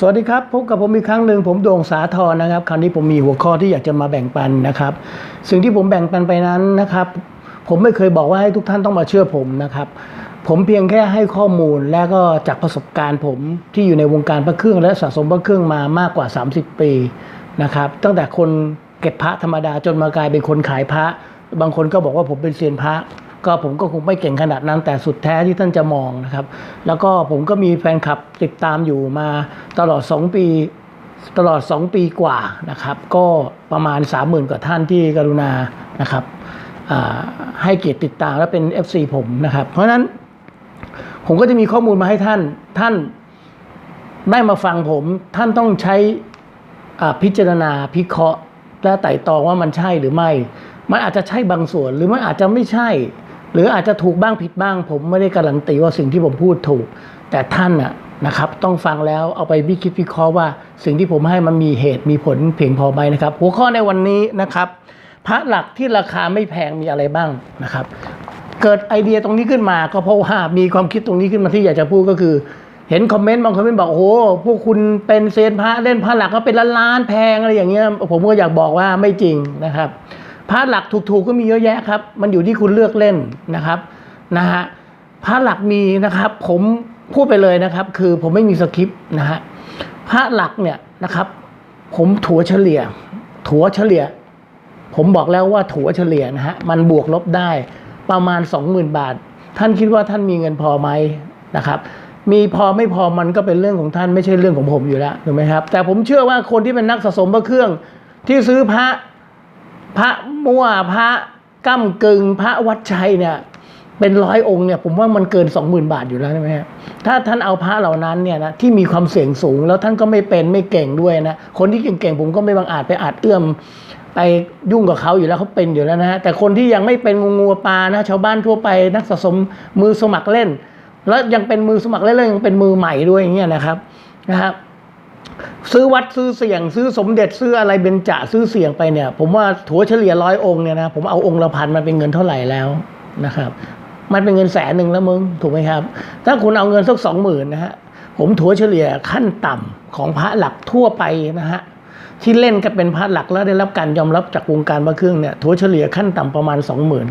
สวัสดีครับ พบกับผมอีกครั้งหนึ่งผมโด่งสาทรนะครับ คราวนี้ผมมีหัวข้อที่อยากจะมาแบ่งปันนะครับ สิ่งที่ผมแบ่งปันไปนั้นนะครับ ผมไม่เคยบอกว่าให้ทุกท่านต้องมาเชื่อผมนะครับ ผมเพียงแค่ให้ข้อมูลและก็จากประสบการณ์ผมที่อยู่ในวงการพระเครื่องและสะสมพระเครื่องมามากกว่า 30 ปีนะครับตั้งแต่คนเก็บพระธรรมดาจนมากลายเป็นคนขายพระ บางคนก็บอกว่าผมเป็นเซียนพระ ก็ผมก็คงไม่เก่งขนาดนั้นแต่สุดแท้ที่ท่านจะมองนะครับ แล้วก็ผมก็มีแฟนคลับติดตามอยู่มาตลอด 2 ปีตลอด 2 ปีกว่านะครับ ก็ประมาณ 30,000 กว่าท่านที่กรุณานะครับให้เกียรติติดตามและเป็น FC ผมนะครับ เพราะนั้นผมก็จะมีข้อมูลมาให้ท่าน ท่านได้มาฟังผม ท่านต้องใช้พิจารณาพิเคราะห์และไต่ตองว่ามันใช่หรือไม่ มันอาจจะใช่บางส่วนหรือมันอาจจะไม่ใช่ หรืออาจจะถูกบ้างผิดบ้าง ผมไม่ได้การันตีว่าสิ่งที่ผมพูดถูก แต่ท่านน่ะนะครับ ต้องฟังแล้วเอาไปวิคิดวิเคราะห์ว่า สิ่งที่ผมให้มันมีเหตุมีผลเพียงพอไหมนะครับ หัวข้อในวันนี้นะครับ พระหลักที่ราคาไม่แพงมีอะไรบ้างนะครับ เกิดไอเดียตรงนี้ขึ้นมา ก็เพราะว่ามีความคิดตรงนี้ขึ้นมาที่อยากจะพูดก็คือ เห็นคอมเมนต์บางคอมเมนต์บอกโอ้โหพวกคุณเป็นเซียนพระเล่นพระหลักก็เป็นล้านล้านๆแพงอะไรอย่างเงี้ยผมก็อยากบอกว่าไม่จริงนะครับ พระหลักถูกๆก็มีเยอะแยะครับ มันอยู่ที่คุณเลือกเล่นนะครับนะฮะพระหลักมีนะครับ ผมพูดไปเลยนะครับ คือผมไม่มีสคริปต์นะฮะพระหลักเนี่ยนะครับ ผมถัวเฉลี่ย ถัวเฉลี่ย ผมบอกแล้วว่าถัวเฉลี่ยนะฮะมันบวกลบได้ประมาณ 20,000 บาท ท่านคิดว่าท่านมีเงินพอไหมนะครับมีพอไม่พอมันก็เป็นเรื่องของท่านไม่ใช่เรื่องของผมอยู่แล้วถูกไหมครับ แต่ผมเชื่อว่าคนที่เป็นนักสะสมพระเครื่องที่ซื้อพระ พระมั่วพระก้ำกึงพระวัดชัยเนี่ยเป็นร้อยองค์เนี่ยผมว่ามันเกิน 20,000 บาทอยู่แล้วใช่ไหมฮะถ้าท่านเอาพระเหล่านั้นเนี่ยนะที่มีความเสี่ยงสูง แล้วท่านก็ไม่เป็นไม่เก่งด้วยนะคนที่เก่งๆผมก็ไม่บังอาจไปอาจเอื้อมไปยุ่งกับเขาอยู่แล้วเขาเป็นอยู่แล้วนะฮะแต่คนที่ยังไม่เป็นงูงูปลานะชาวบ้านทั่วไปนักสะสมมือสมัครเล่น แล้วยังเป็นมือสมัครเล่นแล้วยังเป็นมือใหม่ด้วยอย่างเงี้ยนะครับนะครับ ซื้อวัดซื้อเสี่ยง ซื้อสมเด็จซื้ออะไรเบญจาซื้อเสี่ยงไปเนี่ย ผมว่าถัวเฉลี่ยร้อยองค์เนี่ยนะผมเอาองค์ละพันมันเป็นเงินเท่าไหร่แล้วนะครับ มันเป็นเงินแสนหนึ่งแล้วมึงถูกไหมครับ ถ้าคุณเอาเงินสักสองหมื่นนะฮะผมถัวเฉลี่ยขั้นต่ำของพระหลักทั่วไปนะฮะที่เล่นกันเป็นพระหลักแล้วได้รับการยอมรับจากวงการพระเครื่องเนี่ยถัวเฉลี่ยขั้นต่ำประมาณสองหมื่น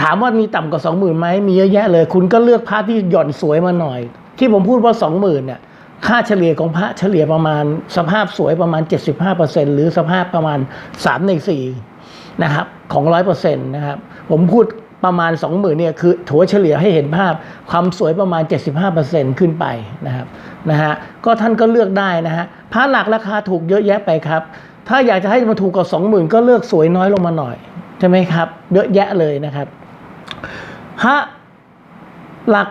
ถามว่ามีต่ำกว่าสองหมื่นไหมมีเยอะแยะเลย คุณก็เลือกพระที่หย่อนสวยมาหน่อย ที่ผมพูดว่าสองหมื่นเนี่ย ค่าเฉลี่ยของพระเฉลี่ยประมาณสภาพสวยประมาณ 75%หรือสภาพประมาณ 3 ใน 4 นะครับ ของ 100%นะครับ ผมพูดประมาณ 20,000เนี่ยคือถัวเฉลี่ยให้เห็นภาพความสวยประมาณ 75%ขึ้นไปนะครับนะฮะก็ท่านก็เลือกได้นะฮะพระหลักราคาถูกเยอะแยะไปครับ ถ้าอยากจะให้มันถูกกว่า20,000 ก็เลือกสวยน้อยลงมาหน่อยใช่ไหมครับ เยอะแยะเลยนะครับพระหลัก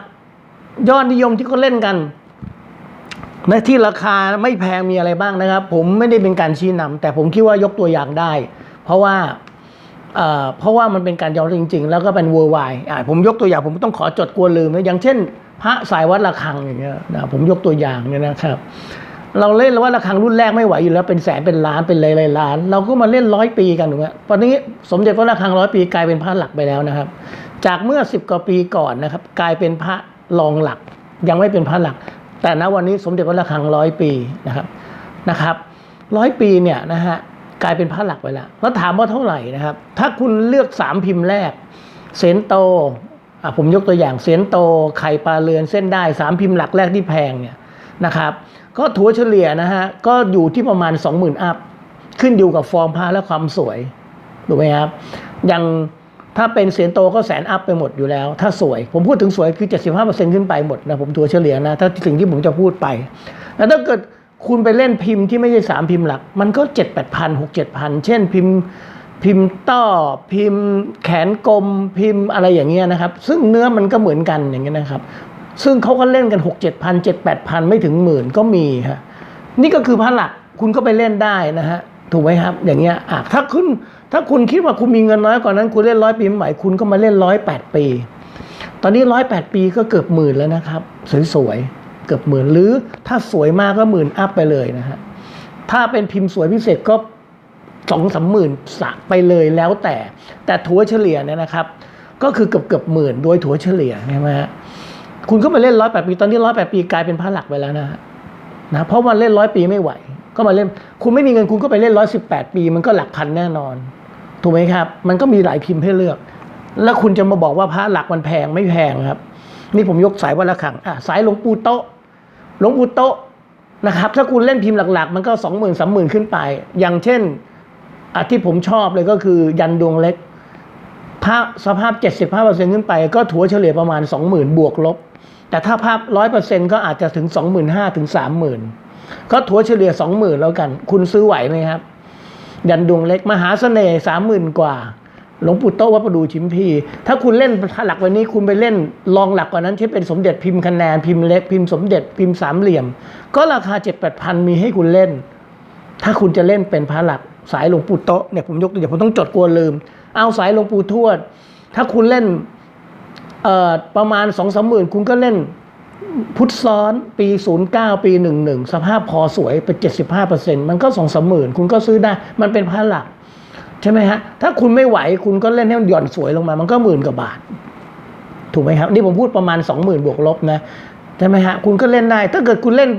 ยอดนิยมที่เขาเล่นกัน ในที่ราคาไม่แพงมีอะไรบ้างนะครับ ผมไม่ได้เป็นการชี้นำแต่ผมคิดว่ายกตัวอย่างได้ เพราะว่าเพราะว่ามันเป็นการยอมรับจริง ๆ แล้วก็เป็นเวอร์ไวผมยกตัวอย่างผมต้องขอจดกลัวลืมนะอย่างเช่น พระสายวัดระฆังอย่างเงี้ยนะผมยกตัวอย่างเนี่ยนะครับ เราเล่นวัดระฆังรุ่นแรกไม่ไหวอยู่แล้วเป็นแสนเป็นล้านเป็นหลายๆล้าน เราก็มาเล่นร้อยปีกันถูกไหมตอนนี้สมเด็จพระระฆังร้อยปีกลายเป็นพระหลักไปแล้วนะครับ จากเมื่อสิบกว่าปีก่อนนะครับ กลายเป็นพระรองหลักยังไม่เป็นพระหลัก แต่ณวันนี้สมเด็จพระระฆังร้อยปีนะครับนะครับร้อยปีเนี่ยนะฮะกลายเป็นพระหลักไปแล้วแล้วถามว่าเท่าไหร่นะครับ ถ้าคุณเลือกสามพิมพ์แรกเสนโตอะผมยกตัวอย่างเสนโต ไข่ปลาเรือนเส้นได้สามพิมพ์หลักแรกที่แพงเนี่ยนะครับ ก็ถัวเฉลี่ยนะฮะก็อยู่ที่ประมาณ 20,000 อัพ ขึ้นอยู่กับฟอร์มผ้าและความสวยถูกไหมครับอย่าง ถ้าเป็นเสียนโตก็แสนอัพไปหมดอยู่แล้ว ถ้าสวย ผมพูดถึงสวยคือ 75%ขึ้นไปหมดนะ ผมถัวเฉลี่ยนะ ถ้าสิ่งที่ผมจะพูดไป แล้วถ้าเกิดคุณไปเล่นพิมพ์ที่ไม่ใช่สามพิมพ์หลัก มันก็7 8 0 0 0 6 7 0 0 0เช่นพิมพ์พิมพ์ต้อพิมพ์แขนกลมพิมพ์อะไรอย่างเงี้ยนะครับ ซึ่งเนื้อมันก็เหมือนกันอย่างเงี้ยนะครับ ซึ่งเขาก็เล่นกันหกเจ็ดพันเจ็ดแปดพันไม่ถึงหมื่นก็มีฮะนี่ก็คือพระหลักคุณก็ไปเล่นได้นะฮะถูกไหมครับ อย่างเงี้ยอะถ้าคุณ ถ้าคุณคิดว่าคุณมีเงินน้อยกว่านั้น คุณเล่นร้อยปีใหม่คุณก็มาเล่นร้อยแปดปี ตอนนี้ร้อยแปดปีก็เกือบหมื่นแล้วนะครับ สวยๆเกือบหมื่นหรือถ้าสวยมากก็หมื่นอัพไปเลยนะฮะถ้าเป็นพิมพ์สวยพิเศษก็สองสามหมื่นสักไปเลยแล้วแต่ แต่ถัวเฉลี่ยเนี่ยนะครับ ก็คือเกือบเกือบหมื่นโดยถัวเฉลี่ยใช่ไหมฮะคุณก็มาเล่นร้อยแปดปีตอนนี้ร้อยแปดปีกลายเป็นพระหลักไปแล้วนะฮะนะเพราะว่าเล่นร้อยปีไม่ไหว ก็มาเล่น คุณไม่มีเงินคุณก็ไปเล่นร้อยสิบแปดปี มันก็หลักพันแน่นอน ถูกไหมครับ มันก็มีหลายพิมพ์ให้เลือก แล้วคุณจะมาบอกว่าพระหลักมันแพงไม่แพงครับ นี่ผมยกสายวัดละขังอะสายหลวงปู่โตหลวงปู่โตนะครับถ้าคุณเล่นพิมพ์หลักๆ มันก็สองหมื่นสามหมื่นขึ้นไป อย่างเช่นอะที่ผมชอบเลยก็คือยันดวงเล็กภาพสภาพ 75%ขึ้นไป ก็ถัวเฉลี่ยประมาณ 20,000 บวกลบ แต่ถ้าภาพ 100%ก็อาจจะถึง 25,000 ถึง 30,000 ก็ถัวเฉลี่ย 20,000 แล้วกัน คุณซื้อไหวไหมครับ ยันดวงเล็กมหาเสน่ห์30,000กว่า หลวงปู่โตวัดประดูชิมพี ถ้าคุณเล่นหลักวันนี้คุณไปเล่นลองหลักกว่านั้นที่เป็นสมเด็จพิมพ์คะแนนพิมพ์เล็กพิมพ์สมเด็จพิมพ์สามเหลี่ยม ก็ราคา7-8พันมีให้คุณเล่น ถ้าคุณจะเล่นเป็นพระหลักสายหลวงปู่โตเนี่ยผมยกตัวอย่างผมต้องจดกลัวลืม เอาสายหลวงปู่ทวด ถ้าคุณเล่นประมาณสองสามหมื่นคุณก็เล่น พุทธซ้อนปี 09 ปี 11 สภาพพอสวยเป็น75%มันก็สองสามหมื่นคุณก็ซื้อได้ มันเป็นพระหลัก ใช่ไหมฮะ ถ้าคุณไม่ไหวคุณก็เล่นให้มันหย่อนสวยลงมา มันก็หมื่นกว่าบาท ถูกไหมครับ นี่ผมพูดประมาณสองหมื่นบวกลบนะ ใช่ไหมฮะ คุณก็เล่นได้ ถ้าเกิดคุณเล่น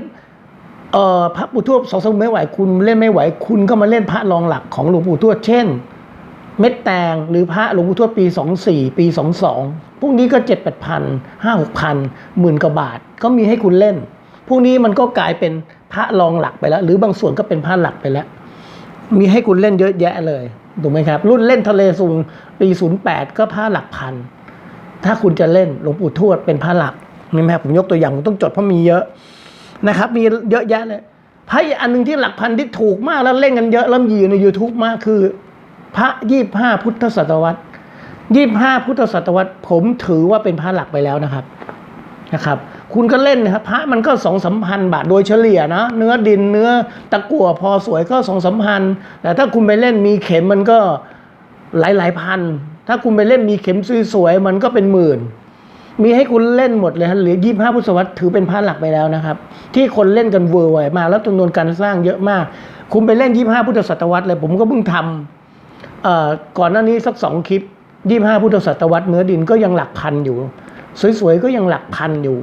เอ่อพระปู่ทวดสองสามไม่ไหว คุณเล่นไม่ไหว คุณก็มาเล่นพระรองหลักของหลวงปู่ทวดเช่น เม็ดแตงหรือพระหลวงปู่ทวดปี 24 ปี 22 พวกนี้ก็ 7 8พันห้าหกพันหมื่นกว่าบาทก็มีให้คุณเล่น พวกนี้มันก็กลายเป็นพระรองหลักไปแล้ว หรือบางส่วนก็เป็นพระหลักไปแล้ว มีให้คุณเล่นเยอะแยะเลยถูกไหมครับ รุ่นเล่นทะเลซุงปี 08 ก็พระหลักพันถ้าคุณจะเล่นหลวงปู่ทวดเป็นพระหลักนี่ไหมครับผมยกตัวอย่างผมต้องจดเพราะมีเยอะนะครับ มีเยอะแยะเลยพระอันหนึ่งที่หลักพันที่ถูกมากแล้วเล่นกันเยอะแล้วมีอยู่ใน YouTube มากคือ พระยี่ห้าพุทธศตวรรษยี่ห้าพุทธศตวรรษ ผมถือว่าเป็นพระหลักไปแล้วนะครับนะครับ คุณก็เล่นนะครับพระมันก็สองสามพันบาทโดยเฉลี่ยนะ เนื้อดินเนื้อตะกั่วพอสวยก็สองสามพันแต่ถ้าคุณไปเล่นมีเข็มมันก็หลายหลายพัน ถ้าคุณไปเล่นมีเข็มสวยๆมันก็เป็นหมื่น มีให้คุณเล่นหมดเลยฮะเหลือยี่ห้าพุทธศตวรรษถือเป็นพระหลักไปแล้วนะครับ ที่คนเล่นกันเวอร์ไวมากแล้วจำนวนการสร้างเยอะมาก คุณไปเล่นยี่ห้าพุทธศตวรรษเลยผมก็เพิ่งทำเอ่อ ก่อนหน้านี้สักสองคลิปยี่ห้าพุทธศตวรรษเนื้อดินก็ยังหลักพันอยู่ สวยๆก็ยังหลักพันอยู่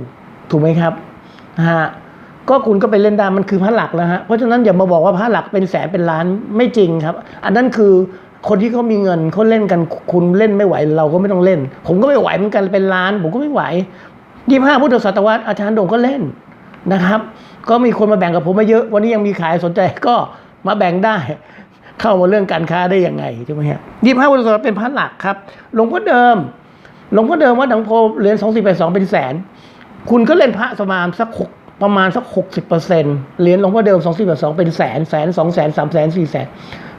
ถูกไหมครับนะฮะก็คุณก็ไปเล่นได้มันคือพระหลักแล้วฮะเพราะฉะนั้นอย่ามาบอกว่าพระหลักเป็นแสนเป็นล้านไม่จริงครับ อันนั้นคือคนที่เขามีเงินเขาเล่นกันคุณเล่นไม่ไหว เราก็ไม่ต้องเล่น ผมก็ไม่ไหวเหมือนกันเป็นล้าน ผมก็ไม่ไหวยี่ห้าพุทธศตวรรษอาจารย์โด่งก็เล่นนะครับ ก็มีคนมาแบ่งกับผมมาเยอะ วันนี้ยังมีขายสนใจก็มาแบ่งได้ เข้ามาเรื่องการค้าได้ยังไงใช่ไหมฮะยี่ห้าพุทธศตวรรษเป็นพระหลักครับหลวงพ่อเดิมหลวงพ่อเดิมวัดหนองโพเหรียญสองสี่แปดสองเป็นแสน คุณก็เล่นพระประมาณสักหกประมาณสักหกสิบเปอร์เซ็นต์เหรียญหลวงพ่อเดิมสองสี่แปดสองเป็นแสนแสนสองแสนสามแสนสี่แสน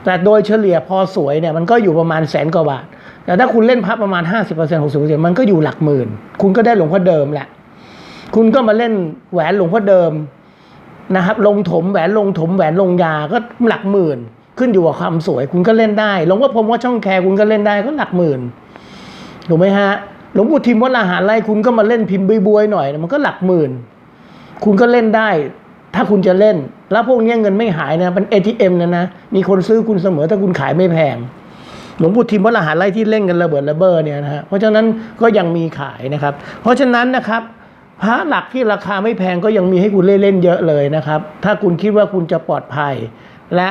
แต่โดยเฉลี่ยพอสวยเนี่ยมันก็อยู่ประมาณแสนกว่าบาท แต่ถ้าคุณเล่นพระประมาณห้าสิบเปอร์เซ็นต์หกสิบเปอร์เซ็นต์มันก็อยู่หลักหมื่น คุณก็ได้หลวงพ่อเดิมแหละ คุณก็มาเล่นแหวนหลวงพ่อเดิมนะครับ ลงถมแหวนลงถมแหวนลงยาก็หลักหมื่น ขึ้นอยู่กับความสวยคุณก็เล่นได้ หลวงพ่อพรมว่าช่องแคร์คุณก็เล่นได้ก็หลักหมื่นถูกไหมฮะหลวงปู่ทิมวัดลาหารไรคุณก็มาเล่นพิมพ์บวยๆหน่อย มันก็หลักหมื่น คุณก็เล่นได้ ถ้าคุณจะเล่น แล้วพวกเนี้ยเงินไม่หายนะเป็น ATM นะนะ มีคนซื้อคุณเสมอถ้าคุณขายไม่แพง หลวงปู่ทิมวัดลาหารไรที่เล่นกันระเบิดระเบ้อเนี่ยนะฮะเพราะฉะนั้นก็ยังมีขายนะครับ เพราะฉะนั้นนะครับพระหลักที่ราคาไม่แพงก็ยังมีให้คุณเล่นเล่นเยอะเลยนะครับ ถ้าคุณคิดว่าคุณจะปลอดภัย และ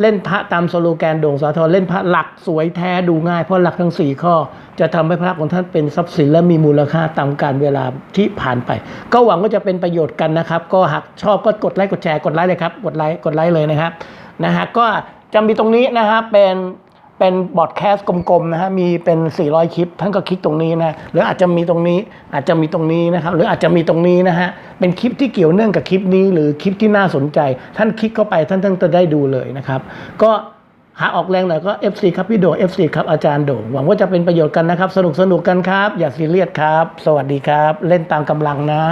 เล่นพระตามสโลแกนโด่งสาธรเล่นพระหลักสวยแท้ดูง่าย เพราะหลักทั้ง 4 ข้อ จะทำให้พระของท่านเป็นทรัพย์สินและมีมูลค่าตามการเวลาที่ผ่านไป ก็หวังว่าจะเป็นประโยชน์กันนะครับ ก็หากชอบก็กดไลค์กดแชร์กดไลค์เลยครับ กดไลค์กดไลค์เลยนะครับนะฮะก็จะมีตรงนี้นะครับเป็น เป็นบอดแคสต์กลมๆนะฮะมีเป็น 400 คลิป ท่านก็คลิกตรงนี้นะหรืออาจจะมีตรงนี้อาจจะมีตรงนี้นะครับหรืออาจจะมีตรงนี้นะฮะเป็นคลิปที่เกี่ยวเนื่องกับคลิปนี้ หรือคลิปที่น่าสนใจ ท่านคลิกเข้าไปท่านท่านจะได้ดูเลยนะครับ ก็หาออกแรงหน่อยก็ FC ครับพี่โด FC ครับอาจารย์โดหวังว่าจะเป็นประโยชน์กันนะครับ สนุกสนุกกันครับ อย่าซีเรียสครับ สวัสดีครับ เล่นตามกำลังนะ